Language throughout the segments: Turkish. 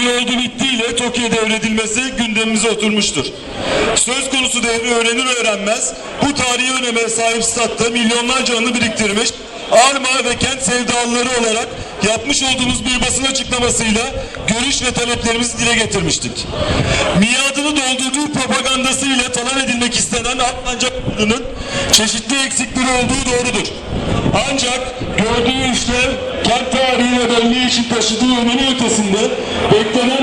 bir oldu bittiyle TOKİ'ye devredilmesi gündemimize oturmuştur. Söz konusu devri öğrenir öğrenmez bu tarihi öneme sahip statta milyonlarca anı biriktirmiş Arma ve kent sevdalıları olarak yapmış olduğumuz bir basın açıklamasıyla görüş ve taleplerimizi dile getirmiştik. Miadını doldurduğu propagandasıyla talan edilmek istenen Almanca okulunun çeşitli eksikleri olduğu doğrudur. Ancak gördüğü işler kent tarihi ve belleği için taşıdığı önemin ötesinde beklenen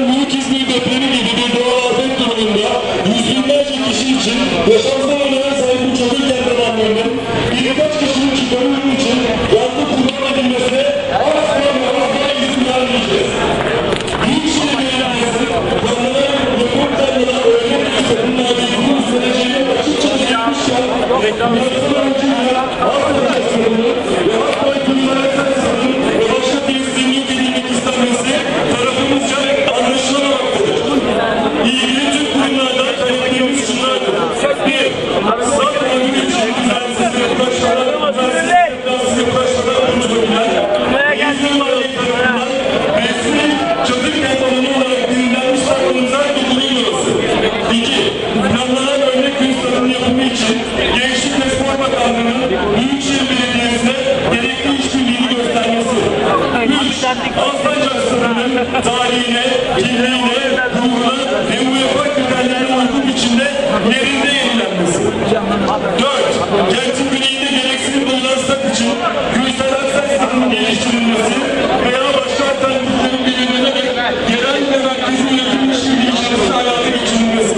isteğiyle, ilgiyle, ruhuna ve UEFA kriterlerine uygun biçimde yerinde yenilenmesi. Dört, Gerçekliğinde gereksiz bulunan stat için Gülsel Aksel geliştirilmesi veya başka alternatiflerin belirlenerek yerel ve merkezi yönetim ilişkisi hayata geçirilmesi.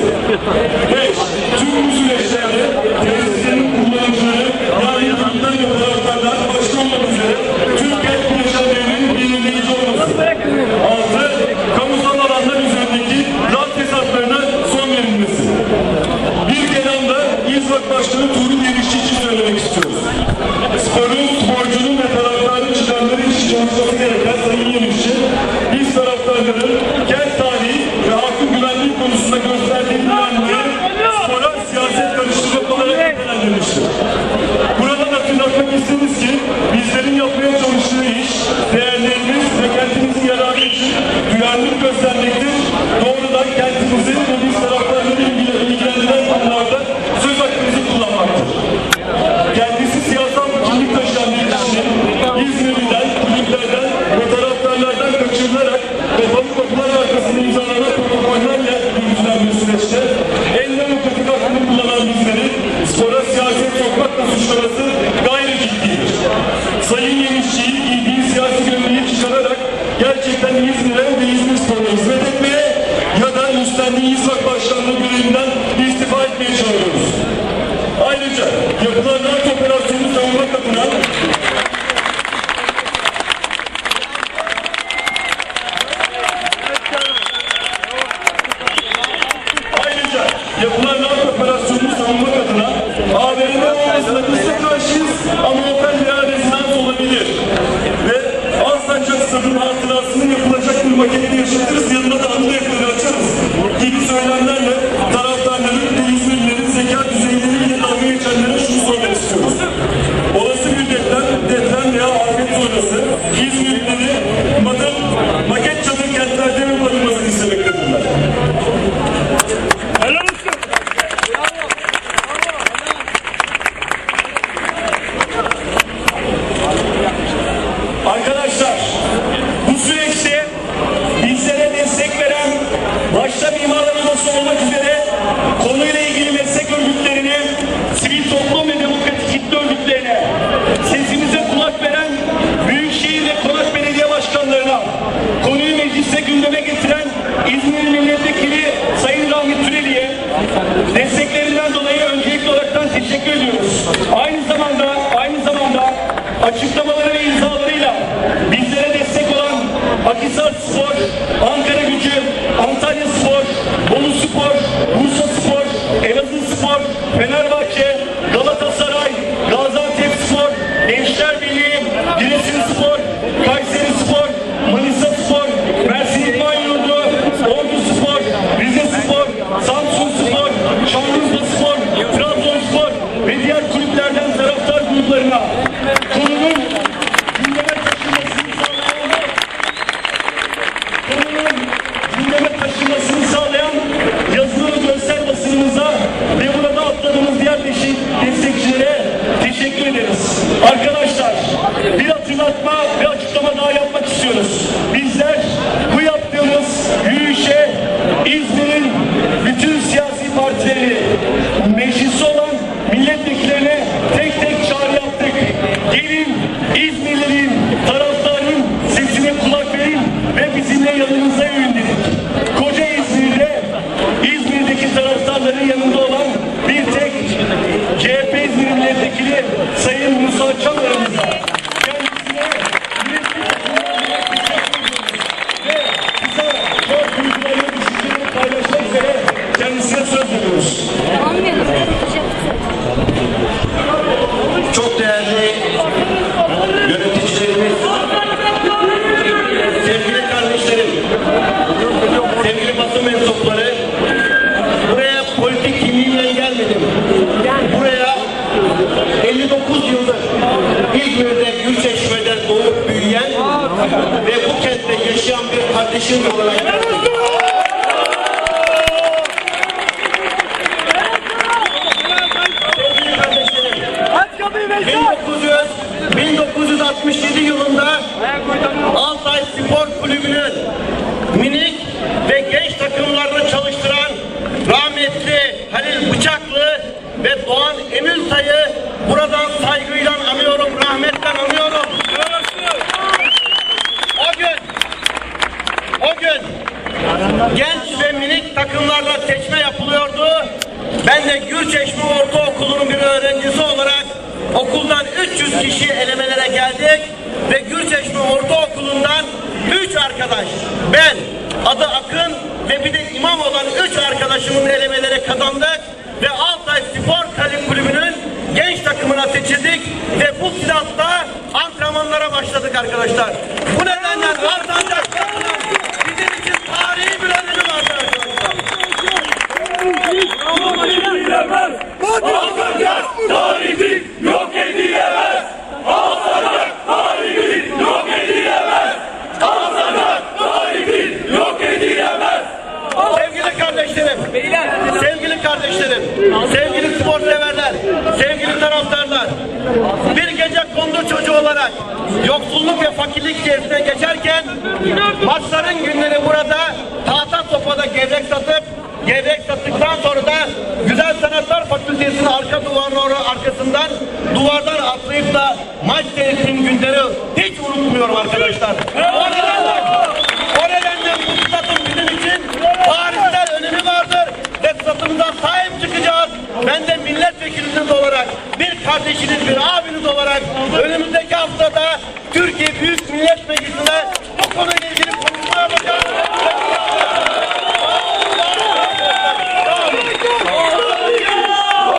gerçekten İzmir'e ve İzmir sporuna hizmet etmeye ya da üstlendiği İzlak Başkanlığı görevinden istifa etmeye çağırıyoruz. Ayrıca yapılan NATO operasyonu savunma takımına Ayrıca yapılan NATO operasyonu savunma adına ABD olmasına biz karşıyız ama Jesus Deus Akhisar Spor, Ankara Gücü, Antalya bir kardeşim olarak geldim. Sevgili Ben de Gürçeşme Ortaokulu'nun bir öğrencisi olarak okuldan 300 kişi elemelere geldik ve Gürçeşme Ortaokulu'ndan 3 arkadaş ben adı Akın ve bir de imam olan 3 arkadaşımın elemelere kazandık Tarihi yok edilemez. Alsancak tarihi yok edilemez. Alsancak tarihi yok edilemez. Sevgili kardeşlerim, sevgili kardeşlerim, sevgili spor severler, sevgili taraftarlar, bir gece kondu çocuğu olarak yoksulluk ve fakirlik içerisinde geçerken maçların günleri burada tahta sopada gevrek satıp gevrek sattıktan sonra da Güzel Sanatlar Fakültesi'nin arka duvarının arkasından duvardan atlayıp da maç seyrettiğim günleri hiç unutmuyorum arkadaşlar. O nedenle, o nedenle bu statın bizim için tarihsel önemi vardır ve statımızdan sahip çıkacağız. Ben de milletvekiliniz olarak, bir kardeşiniz, bir abiniz olarak önümüzdeki haftada Türkiye Büyük Millet Meclisi'nin